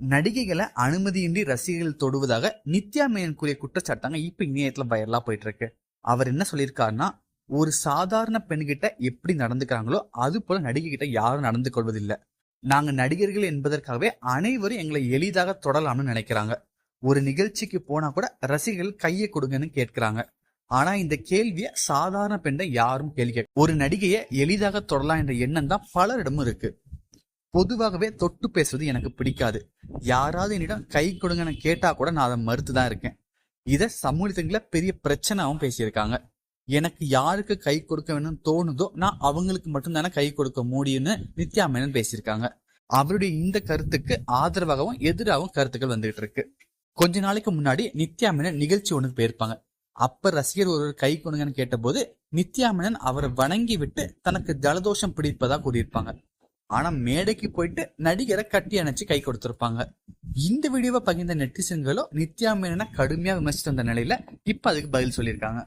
நடிகைகளை அனுமதியின்றி ரசிகர்கள் தொடுவதாக நித்யா மேனன் கூறிய குற்றச்சாட்டாங்க இப்ப இணையத்துல வைரலா போயிட்டு இருக்கு. அவர் என்ன சொல்லியிருக்காருன்னா ஒரு சாதாரண பெண்கிட்ட எப்படி நடந்துக்கிறாங்களோ அது போல நடிகை கிட்ட யாரும் நடந்து கொள்வதில்லை. நாங்க நடிகர்கள் என்பதற்காகவே அனைவரும் எங்களை எளிதாக தொடலாம்னு நினைக்கிறாங்க. ஒரு நிகழ்ச்சிக்கு போனா கூட ரசிகர்கள் கையை கொடுங்கன்னு கேட்கிறாங்க. ஆனா இந்த கேள்விய சாதாரண பெண்ணை யாரும் கேள்வி கேட்க ஒரு நடிகையை எளிதாக தொடலாம் என்ற எண்ணம் தான் பலரிடமும் இருக்கு. பொதுவாகவே தொட்டு பேசுவது எனக்கு பிடிக்காது. யாராவது என்னிடம் கை கொடுங்கன்னு கேட்டா கூட நான் அதை மறுத்து தான் இருக்கேன். இதை சமூகத்துல பெரிய பிரச்சனாவும் பேசியிருக்காங்க. எனக்கு யாருக்கு கை கொடுக்க வேணும்னு தோணுதோ நான் அவங்களுக்கு மட்டும்தானே கை கொடுக்க முடியும்னு நித்யா மேனன் பேசியிருக்காங்க. அவருடைய இந்த கருத்துக்கு ஆதரவாகவும் எதிராகவும் கருத்துக்கள் வந்துகிட்டு இருக்கு. கொஞ்ச நாளைக்கு முன்னாடி நித்யா மேனன் நிகழ்ச்சி ஒன்று போயிருப்பாங்க. அப்ப ரசிகர் ஒருவர் கை கொடுங்கன்னு கேட்டபோது நித்யா மேனன் அவரை வணங்கி விட்டு தனக்கு ஜலதோஷம் பிடிப்பதா கூறியிருப்பாங்க. ஆனா மேடைக்கு போயிட்டு நடிகரை கட்டி அணைச்சு கை கொடுத்திருப்பாங்க. இந்த வீடியோவை பகிர்ந்த நெட்டிசன்களும் நித்யா மேனனை கடுமையா விமர்சித்து வந்த நிலையில இப்ப அதுக்கு பதில் சொல்லியிருக்காங்க.